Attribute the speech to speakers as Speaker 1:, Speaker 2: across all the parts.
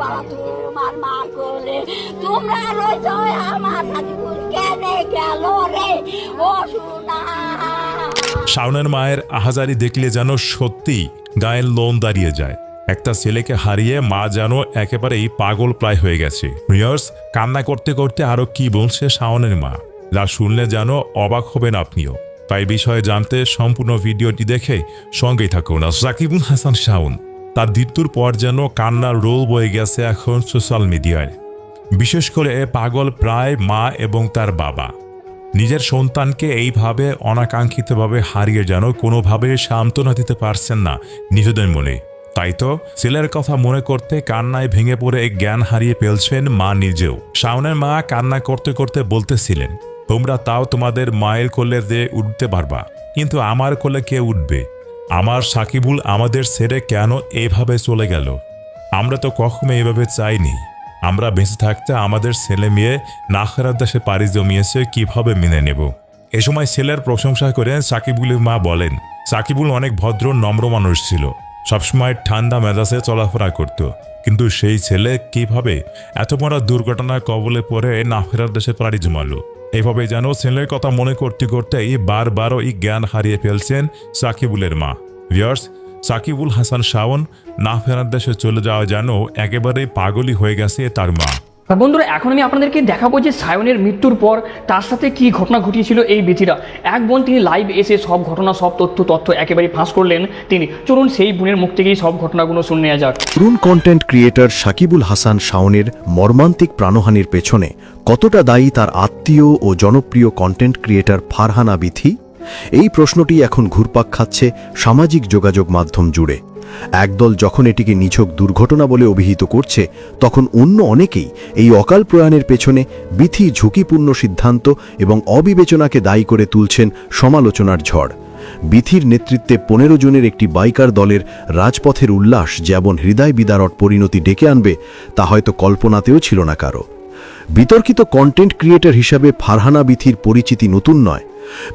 Speaker 1: বাবা তোমার মা কোলে তোমরা রয়েছ আমার সাথে কেন গেল রে? ও
Speaker 2: শাওনের মায়ের আহাজারি দেখলে যেন সত্যি গায়ের লোন দাঁড়িয়ে যায়। একটা ছেলেকে হারিয়ে মা যেন একেবারেই পাগল প্রায় হয়ে গেছে। রিয়ার্স, কান্না করতে করতে আরও কি বলছে শাওনের মা? যা শুনলে যেন অবাক হবেন আপনিও। তাই বিষয়ে জানতে সম্পূর্ণ ভিডিওটি দেখে সঙ্গেই থাকুন। সাকিবুল হাসান, শাওন। তার মৃত্যুর পর যেন কান্নার রোল বয়ে গেছে এখন সোশ্যাল মিডিয়ায়। বিশেষ করে পাগল প্রায় মা এবং তার বাবা। নিজের সন্তানকে এইভাবে অনাকাঙ্ক্ষিতভাবে হারিয়ে যেন কোনোভাবে সান্ত্বনা দিতে পারছেন না নিজেদের মনে। তাই তো ছেলের কথা মনে করতে কান্নায় ভেঙে পড়ে জ্ঞান হারিয়ে ফেলছেন মা নিজেও। শাওনের মা কান্না করতে করতে বলতেছিলেন, তোমরা তাও তোমাদের মায়ের কোলে দিয়ে উঠতে পারবা, কিন্তু আমার কোলে কে উঠবে? আমার সাকিবুল আমাদের ছেড়ে কেন এভাবে চলে গেল? আমরা তো কখনো এভাবে চাইনি। আমরা বেঁচে থাকতে আমাদের ছেলে মেয়ে নাখারার দেশে পাড়ি জমিয়েছে, কীভাবে মেনে নেব? এ সময় ছেলের প্রশংসা করে সাকিবুলের মা বলেন, সাকিবুল অনেক ভদ্র, নম্র মানুষ ছিল। সবসময় ঠান্ডা মেজাজে চলাফেরা করত। কিন্তু সেই ছেলে কীভাবে এত বড় দুর্ঘটনার কবলে পড়ে নাফেরার দেশে পাড়ি জমালো? এভাবে যেন ছেলের কথা মনে করতে করতেই বারবারও এই জ্ঞান হারিয়ে ফেলছেন সাকিবুলের মা। ভিয়ার্স সাকিবুল হাসান শাওন, না ফেরার দেশে চলে যাওয়া যেন একেবারে পাগলই হয়ে গেছে তার মা।
Speaker 3: বন্ধুরা, এখন আমি আপনাদেরকে দেখাবো যে সায়নের মৃত্যুর পর তার সাথে কি ঘটনা ঘটিয়েছিল এই বেটিরা। এক বোন তিনি লাইভ এসে সব ঘটনা, সব তথ্য তথ্য একেবারে ফাঁস করলেন তিনি। চলুন সেই বোনের মুখ থেকেই সব ঘটনাগুলো শুনে নেওয়া যাক।
Speaker 4: তরুণ কন্টেন্ট ক্রিয়েটর সাকিবুল হাসান শাওনের মর্মান্তিক প্রাণহানির পেছনে কতটা দায়ী তার আত্মীয় ও জনপ্রিয় কন্টেন্ট ক্রিয়েটর ফারহানা বিথি? এই প্রশ্নটি এখন ঘুরপাক খাচ্ছে সামাজিক যোগাযোগ মাধ্যম জুড়ে। একদল যখন এটিকে নিছক দুর্ঘটনা বলে অভিহিত করছে, তখন অন্য অনেকেই এই অকাল প্রয়াণের পেছনে বিথি ঝুঁকিপূর্ণ সিদ্ধান্ত এবং অবিবেচনাকে দায়ী করে তুলছেন সমালোচনার ঝড়। বিথির নেতৃত্বে পনেরো জনের একটি বাইকার দলের রাজপথের উল্লাস যেমন হৃদয় বিদারট পরিণতি ডেকে আনবে, তা হয়তো কল্পনাতেও ছিল না কারও। বিতর্কিত কন্টেন্ট ক্রিয়েটর হিসাবে ফারহানা বিথির পরিচিতি নতুন নয়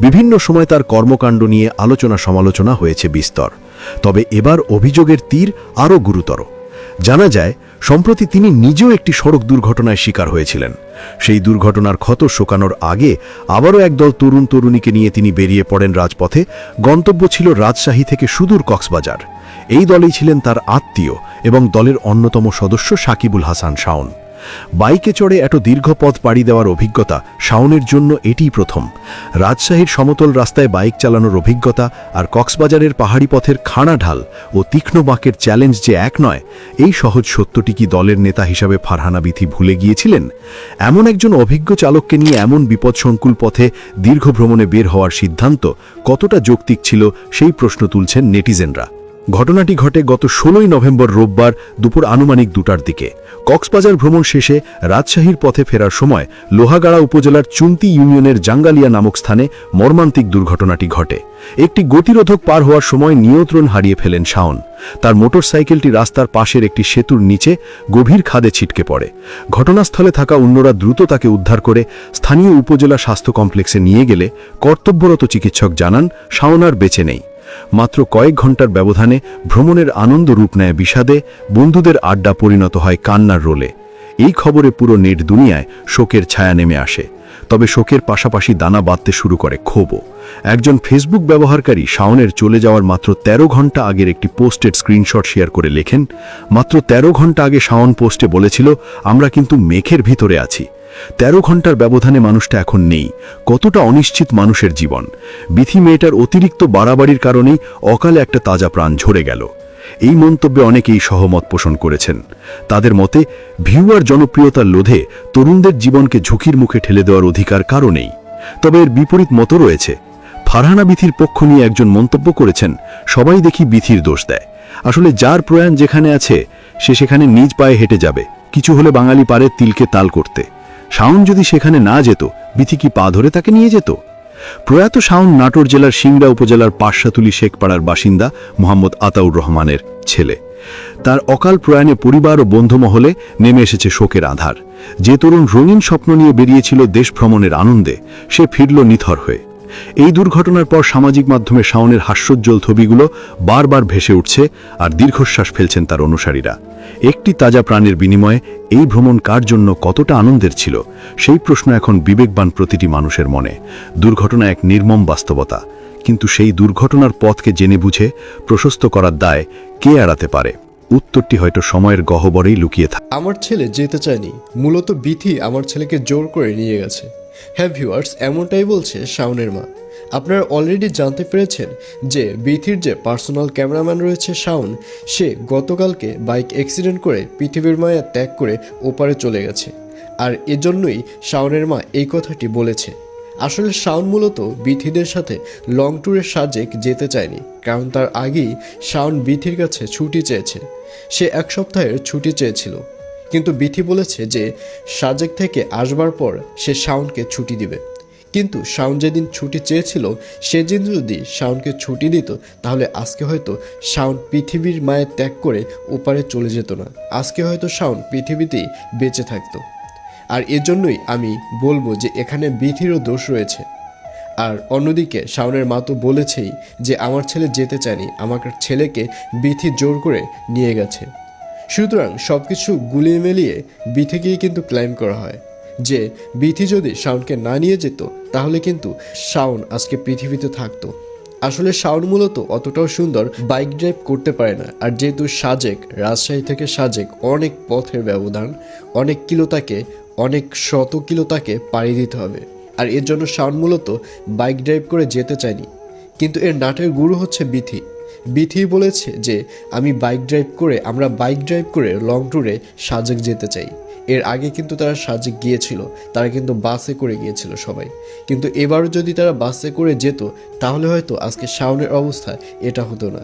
Speaker 4: বিভিন্ন সময় তার কর্মকাণ্ড নিয়ে আলোচনা সমালোচনা হয়েছে বিস্তর। তবে এবার অভিযোগের তীর আরও গুরুতর। জানা যায়, সম্প্রতি তিনি নিজেও একটি সড়ক দুর্ঘটনায় শিকার হয়েছিলেন। সেই দুর্ঘটনার ক্ষত শোকানোর আগে আবারও একদল তরুণ তরুণীকে নিয়ে তিনি বেরিয়ে পড়েন রাজপথে। গন্তব্য ছিল রাজশাহী থেকে সুদূর কক্সবাজার। এই দলেই ছিলেন তার আত্মীয় এবং দলের অন্যতম সদস্য সাকিবুল হাসান শাওন। বাইকে চড়ে এত দীর্ঘ পথ পাড়ি দেওয়ার অভিজ্ঞতা শাওনের জন্য এটিই প্রথম। রাজশাহীর সমতল রাস্তায় বাইক চালানোর অভিজ্ঞতা আর কক্সবাজারের পাহাড়ি পথের খাড়া ঢাল ও তীক্ষ্ণ বাঁকের চ্যালেঞ্জ যে এক নয়, এই সহজ সত্যটি কি দলের নেতা হিসাবে ফারহানা বিথি ভুলে গিয়েছিলেন? এমন একজন অভিজ্ঞ চালককে নিয়ে এমন বিপদসংকুল পথে দীর্ঘ ভ্রমণে বের হওয়ার সিদ্ধান্ত কতটা যৌক্তিক ছিল সেই প্রশ্ন তুলছেন নেটিজেনরা। ঘটনাটি ঘটে গত ষোলোই নভেম্বর রোববার দুপুর আনুমানিক দুটার দিকে। কক্সবাজার ভ্রমণ শেষে রাজশাহীর পথে ফেরার সময় লোহাগাড়া উপজেলার চুন্তি ইউনিয়নের জাঙ্গালিয়া নামক স্থানে মর্মান্তিক দুর্ঘটনাটি ঘটে। একটি গতিরোধক পার হওয়ার সময় নিয়ন্ত্রণ হারিয়ে ফেলেন শাওন। তার মোটরসাইকেলটি রাস্তার পাশের একটি সেতুর নিচে গভীর খাদে ছিটকে পড়ে। ঘটনাস্থলে থাকা অন্যরা দ্রুত তাকে উদ্ধার করে স্থানীয় উপজেলা স্বাস্থ্য কমপ্লেক্সে নিয়ে গেলে কর্তব্যরত চিকিৎসক জানান, শাওন আর বেঁচে নেই। মাত্র কয়েক ঘণ্টার ব্যবধানে ভ্রমণের আনন্দ রূপ নেয় বিষাদে, বন্ধুদের আড্ডা পরিণত হয় কান্নার রোলে। এই খবরে পুরো নেট দুনিয়ায় শোকের ছায়া নেমে আসে। তবে শোকের পাশাপাশি দানা বাঁধতে শুরু করে ক্ষোভও। একজন ফেসবুক ব্যবহারকারী শাওনের চলে যাওয়ার মাত্র ১৩ ঘণ্টা আগের একটি পোস্টের স্ক্রিনশট শেয়ার করে লেখেন, মাত্র ১৩ ঘণ্টা আগে শাওন পোস্টে বলেছিল, আমরা কিন্তু মেঘের ভিতরে আছি। তেরো ঘণ্টার ব্যবধানে মানুষটা এখন নেই। কতটা অনিশ্চিত মানুষের জীবন। বিথি মেয়েটার অতিরিক্ত বাড়াবাড়ির কারণেই অকালে একটা তাজা প্রাণ ঝরে গেল। এই মন্তব্যে অনেকেই সহমত পোষণ করেছেন। তাদের মতে ভিউয়ার জনপ্রিয়তার লোধে তরুণদের জীবনকে ঝুঁকির মুখে ঠেলে দেওয়ার অধিকার কারণেই তবে এর বিপরীত মতো রয়েছে। ফারহানা বিথির পক্ষ নিয়ে একজন মন্তব্য করেছেন, সবাই দেখি বিথির দোষ দেয়। আসলে যার প্রয়াণ যেখানে আছে, সে সেখানে নিজ পায়ে হেঁটে যাবে। কিছু হলে বাঙালি পারে তিলকে তাল করতে। শাওন যদি সেখানে না যেত, বিথি কি পা ধরে তাকে নিয়ে যেত? প্রয়াত শাওন নাটোর জেলার সিংড়া উপজেলার পাশাতুলি শেখপাড়ার বাসিন্দা মোহাম্মদ আতাউর রহমানের ছেলে। তার অকাল প্রয়াণে পরিবার ও বন্ধুমহলে নেমে এসেছে শোকের আধার। যে তরুণ রঙিন স্বপ্ন নিয়ে বেরিয়েছিল দেশ ভ্রমণের আনন্দে, সে ফিরল নিথর হয়ে। এই দুর্ঘটনার পর সামাজিক মাধ্যমে শাওনের হাস্যোজ্জ্বল ছবিগুলো বারবার ভেসে উঠছে আর দীর্ঘশ্বাস ফেলছেন তার অনুসারীরা। একটি তাজা প্রাণের বিনিময়ে এই ভ্রমণ কার জন্য কতটা আনন্দের ছিল, সেই প্রশ্ন এখন বিবেকবান প্রতিটি মানুষের মনে। দুর্ঘটনা এক নির্মম বাস্তবতা, কিন্তু সেই দুর্ঘটনার পথকে জেনে বুঝে প্রশস্ত করার দায় কে এড়াতে পারে? উত্তরটি হয়তো সময়ের গহ্বরেই লুকিয়ে থাকে।
Speaker 5: আমার ছেলে যেতে চায়নি, মূলত বিথি আমার ছেলেকে জোর করে নিয়ে গেছে। হ্যাঁ ভিউয়ার্স, এমনটাই বলছে শাওনের মা। আপনারা অলরেডি জানতে পেরেছেন যে বিথির যে পার্সোনাল ক্যামেরাম্যান রয়েছে শাওন, সে গতকালকে বাইক অ্যাক্সিডেন্ট করে পৃথিবীর মায়া ত্যাগ করে ওপারে চলে গেছে। আর এজন্যই শাওনের মা এই কথাটি বলেছে। আসলে শাওন মূলত বিথিদের সাথে লং ট্যুরের সাজেক যেতে চায়নি, কারণ তার আগেই শাওন বিথির কাছে ছুটি চেয়েছে। সে এক সপ্তাহের ছুটি চেয়েছিল। কিন্তু বিথি বলেছে যে সাজেক থেকে আসবার পর সে শাওনকে ছুটি দিবে। কিন্তু শাওন যেদিন ছুটি চেয়েছিল সেদিন যদি শাওনকে ছুটি দিত, তাহলে আজকে হয়তো শাওন পৃথিবীর মায়ের ত্যাগ করে ওপারে চলে যেত না। আজকে হয়তো শাওন পৃথিবীতেই বেঁচে থাকতো। আর এজন্যই আমি বলব যে এখানে বিথিরও দোষ রয়েছে। আর অন্যদিকে শাওনের মা তো বলেছেই যে আমার ছেলে যেতে চায়নি, আমার ছেলেকে বিথি জোর করে নিয়ে গেছে। সুতরাং সব কিছু গুলিয়ে মেলিয়ে বিথিকেই কিন্তু ক্লাইম করা হয়। যে বিথি যদি শাওনকে না নিয়ে যেত, তাহলে কিন্তু শাওন আজকে পৃথিবীতে থাকতো। আসলে শাওন মূলত অতটাও সুন্দর বাইক ড্রাইভ করতে পারে না। আর যেহেতু সাজেক, রাজশাহী থেকে সাজেক অনেক পথের ব্যবধান, অনেক কিলো তাকে, অনেক শত কিলো তাকে পাড়ি দিতে হবে। আর এর জন্য শাওন মূলত বাইক ড্রাইভ করে যেতে চায়নি। কিন্তু এর নাটের গুরু হচ্ছে বিথি। বিথি বলেছে যে, আমি বাইক ড্রাইভ করে, আমরা বাইক ড্রাইভ করে লং ট্যুরে সাজেক যেতে চাই। এর আগে কিন্তু তারা সাজেক গিয়েছিল, তারা কিন্তু বাসে করে গিয়েছিল সবাই। কিন্তু এবারও যদি তারা বাসে করে যেত, তাহলে হয়তো আজকে শাওনের অবস্থা এটা হতো না।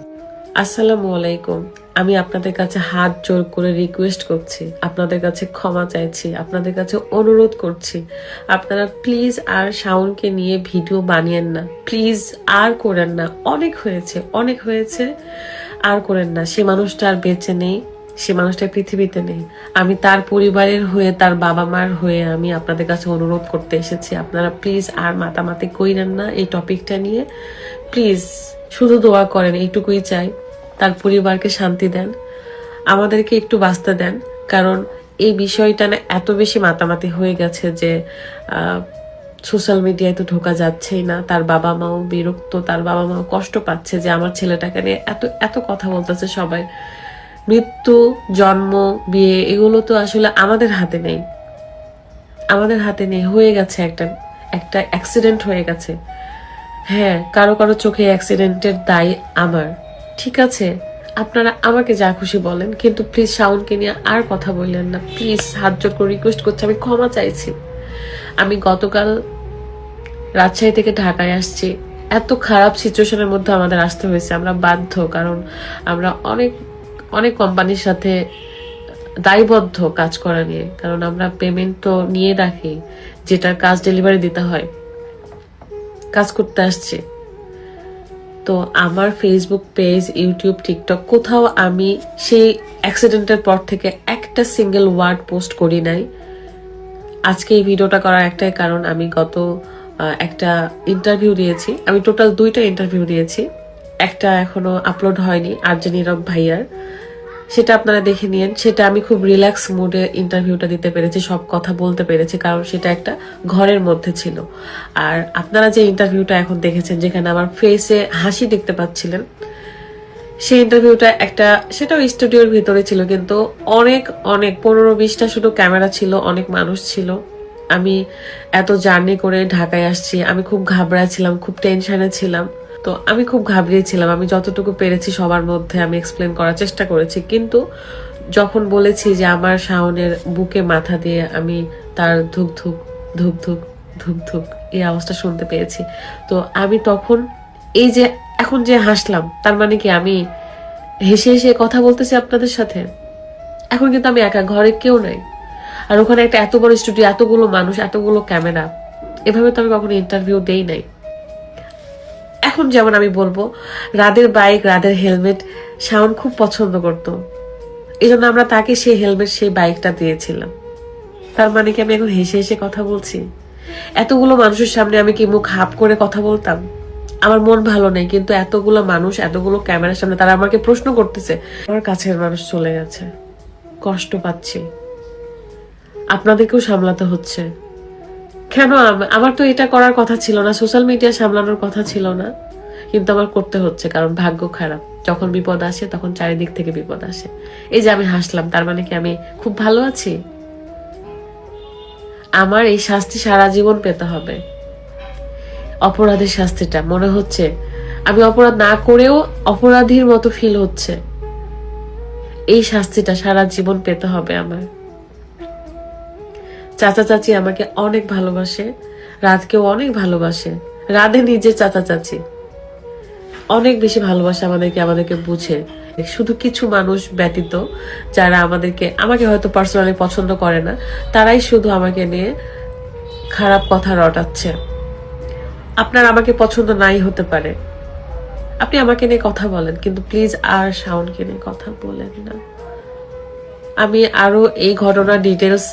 Speaker 6: আসসালামু আলাইকুম। আমি আপনাদের কাছে হাত জোর করে রিকোয়েস্ট করছি। আপনাদের কাছে ক্ষমা চাইছি, আপনাদের কাছে অনুরোধ করছি। আপনারা প্লিজ আর শাওনকে নিয়ে ভিডিও বানিয়েন না। প্লিজ আর করেন না। অনেক হয়েছে অনেক হয়েছে, আর করেন না। সে মানুষটা আর বেঁচে নেই। সে মানুষটা পৃথিবীতে নেই। আমি তার পরিবারের হয়ে, তার বাবা মার হয়ে আমি আপনাদের কাছে অনুরোধ করতে এসেছি। আপনারা প্লিজ আর মাতামাতি কইরেন না এই টপিকটা নিয়ে। প্লিজ শুধু দোয়া করেন, এইটুকুই চাই। তার পরিবারকে শান্তি দেন। আমাদেরকে একটু বাঁচতে দেন। কারণ এই বিষয়টা না এত বেশি মাতামাতি হয়ে গেছে যে সোশ্যাল মিডিয়ায় তো ঢোকা যাচ্ছেই না। তার বাবা মাও বিরক্ত, তার বাবা মাও কষ্ট পাচ্ছে যে আমার ছেলেটাকে নিয়ে এত এত কথা বলতেছে সবাই। মৃত্যু, জন্ম, বিয়ে, এগুলো তো আসলে আমাদের হাতে নেই। আমাদের হাতে নেই, হয়ে গেছে একটা একটা অ্যাক্সিডেন্ট হয়ে গেছে। হ্যাঁ কারও কারও চোখে অ্যাক্সিডেন্টের দায় আমার। ঠিক আছে, আপনারা আমাকে যা খুশি বলেন, কিন্তু প্লিজ শাওনকে নিয়ে আর কথা বললেন না। প্লিজ জোর করে রিকোয়েস্ট করছি, আমি ক্ষমা চাইছি। আমি গতকাল রাজশাহী থেকে ঢাকায় আসছি। এত খারাপ সিচুয়েশনের মধ্যে আমাদের আসতে হয়েছে। আমরা বাধ্য, কারণ আমরা অনেক অনেক কোম্পানির সাথে দায়বদ্ধ কাজ করা নিয়ে, কারণ আমরা পেমেন্ট তো নিয়ে রাখি, যেটার কাজ ডেলিভারি দিতে হয়, কাজ করতে আসছে। তো আমার ফেসবুক পেজ ইউটিউব টিকটক কোথাও আমি সেই অ্যাক্সিডেন্টের পর থেকে একটা সিঙ্গেল ওয়ার্ড পোস্ট করি নাই। আজকে এই ভিডিওটা করার একটাই কারণ, আমি গত একটা ইন্টারভিউ দিয়েছি। আমি টোটাল দুইটা ইন্টারভিউ দিয়েছি। একটা এখনও আপলোড হয়নি আরজে নীরব ভাইয়ার। সেটা আপনারা দেখে নিন। সেটা আমি খুব রিল্যাক্স মুডে ইন্টারভিউটা দিতে পেরেছি, সব কথা বলতে পেরেছি, কারণ সেটা একটা ঘরের মধ্যে ছিল। আর আপনারা যে ইন্টারভিউটা এখন দেখেছেন, যেখানে আমার ফেসে হাসি দেখতে পাচ্ছিলেন, সেই ইন্টারভিউটা একটা, সেটাও স্টুডিওর ভিতরে ছিল, কিন্তু অনেক অনেক, পনেরো বিশটা শুধু ক্যামেরা ছিল, অনেক মানুষ ছিল। আমি এত জার্নি করে ঢাকায় আসছি, আমি খুব ঘাবড়া ছিলাম, খুব টেনশনে ছিলাম। তো আমি খুব ঘাবড়িয়েছিলাম আমি যতটুকু পেরেছি সবার মধ্যে আমি এক্সপ্লেন করার চেষ্টা করেছি। কিন্তু যখন বলেছি যে আমার শাওনের বুকে মাথা দিয়ে আমি তার ধুক ধুক ধুক ধুক ধুক ধুক এই আওয়াজটা শুনতে পেয়েছি, তো আমি তখন এই যে এখন যে হাসলাম, তার মানে কি আমি হেসে হেসে কথা বলতেছি আপনাদের সাথে? এখন কিন্তু আমি একা, ঘরে কেউ নাই। আর ওখানে একটা এত বড় স্টুডিও এতগুলো মানুষ, এতগুলো ক্যামেরা এভাবে তো আমি কখনো ইন্টারভিউ দেই নাই। এখন যেমন আমি বলব, রাদের বাইক রাদের হেলমেট শাওন খুব পছন্দ করত। এই জন্য আমরা তাকে সেই হেলমেট সেই বাইকটা দিয়েছিলাম। তার মানে কি আমি এখন হেসে হেসে কথা বলছি? এতগুলো মানুষের সামনে আমি কি মুখ হাফ করে কথা বলতাম? আমার মন ভালো নেই, কিন্তু এতগুলো মানুষ, এতগুলো ক্যামেরার সামনে তারা আমাকে প্রশ্ন করতেছে, আমার কাছের মানুষ চলে গেছে, কষ্ট পাচ্ছি। আপনাদেরকেও সামলাতে হচ্ছে। কেন? আমার তো এটা করার কথা ছিল না সোশ্যাল মিডিয়া সামলানোর কথা ছিল না। কিন্তু আমার করতে হচ্ছে, কারণ ভাগ্য খারাপ। যখন বিপদ আসে, তখন চারিদিক থেকে বিপদ আসে। এই যে আমি হাসলাম, তার মানে কি আমি খুব ভালো আছি? আমার এই শাস্তি সারা জীবন পেতে হবে। অপরাধের শাস্তিটা, মনে হচ্ছে। আমি অপরাধ না করেও অপরাধীর মতো ফিল হচ্ছে। এই শাস্তিটা সারা জীবন পেতে হবে আমার। চাচা চাচি আমাকে অনেক ভালোবাসে রাতকেও অনেক ভালোবাসে, রাধে নিজে চাচা চাচি। অনেক বেশি ভালোবাসে আমাদেরকে আমাদেরকে বুঝে। শুধু কিছু মানুষ ব্যতীত যারা আমাদেরকে, আমাকে হয়তো পার্সোনালি পছন্দ করে না, তারাই শুধু আমাকে নিয়ে খারাপ কথা রটাচ্ছে। আপনার আমাকে পছন্দ নাই হতে পারে। আপনি আমাকে নিয়ে কথা বলেন, কিন্তু প্লিজ আর শাওনকে নিয়ে কথা বলেন না। আমি আরও এই ঘটনার ডিটেলস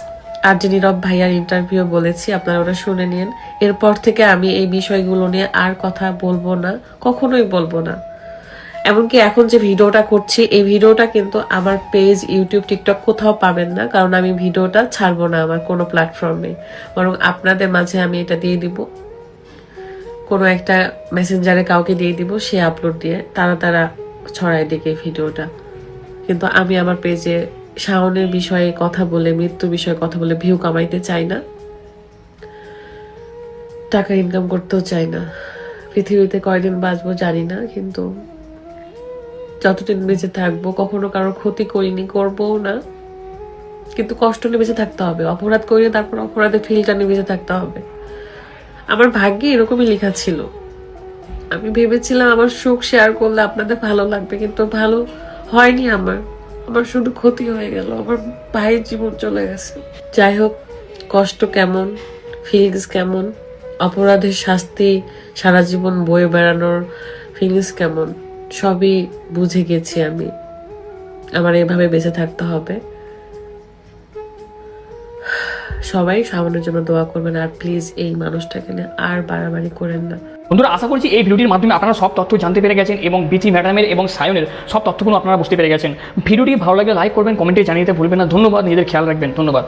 Speaker 6: আরজি নীরব ভাইয়ার ইন্টারভিউ বলেছি, আপনারা ওটা শুনে নিন। এরপর থেকে আমি এই বিষয়গুলো নিয়ে আর কথা বলব না, কখনোই বলব না। এমনকি এখন যে ভিডিওটা করছি, এই ভিডিওটা কিন্তু আমার পেজ ইউটিউব টিকটক কোথাও পাবেন না, কারণ আমি ভিডিওটা ছাড়বো না আমার কোনো প্ল্যাটফর্মে বরং আপনাদের মাঝে আমি এটা দিয়ে দিব। কোনো একটা মেসেঞ্জারে কাউকে দিয়ে দিব, সে আপলোড দিয়ে তারা তারা ছড়ায় দিকে ভিডিওটা। কিন্তু আমি আমার পেজে শাওনের বিষয়ে কথা বলে মৃত্যু বিষয়ে কথা বলে ভিউ কামাইতে চাই না। টাকা ইনকাম করতেও চাই না। পৃথিবীতে কয়দিন বাঁচবো জানি না, কিন্তু যতদিন বেঁচে থাকব, কখনো কারোর ক্ষতি করিনি, করবও না। কিন্তু কষ্ট নিয়ে বেঁচে থাকতে হবে, অপরাধ করিয়ে তারপর অপরাধের ফিলটা নিয়ে বেঁচে থাকতে হবে। আমার ভাগ্যে এরকমই লেখা ছিল। আমি ভেবেছিলাম আমার সুখ শেয়ার করলে আপনাদের ভালো লাগবে, কিন্তু ভালো হয়নি আমার। আমার শুধু ক্ষতি হয়ে গেল আমার ভাইয়ের জীবন চলে গেছে। যাই হোক, কষ্ট কেমন ফিলিংস কেমন, অপরাধের শাস্তি, সারা জীবন বয়ে বেড়ানোর ফিলিংস কেমন, সবই বুঝে গেছি আমি। আমার এভাবে বেঁচে থাকতে হবে। সবাই সামনের জন্য দোয়া করবেন, আর প্লিজ এই মানুষটাকে নিয়ে আর বাড়াবাড়ি করেন না।
Speaker 3: বন্ধুরা, আশা করছি এই ভিডিওটির মাধ্যমে আপনারা সব তথ্য জানতে পেরে গেছেন এবং বিচি ম্যাডামের এবং সায়নের সব তথ্যগুলো আপনারা বুঝতে পেরে গেছেন। ভিডিওটি ভালো লাগলে লাইক করবেন কমেন্টে জানিয়ে দিতে ভুলবেন না। ধন্যবাদ, নিজেদের খেয়াল রাখবেন। ধন্যবাদ।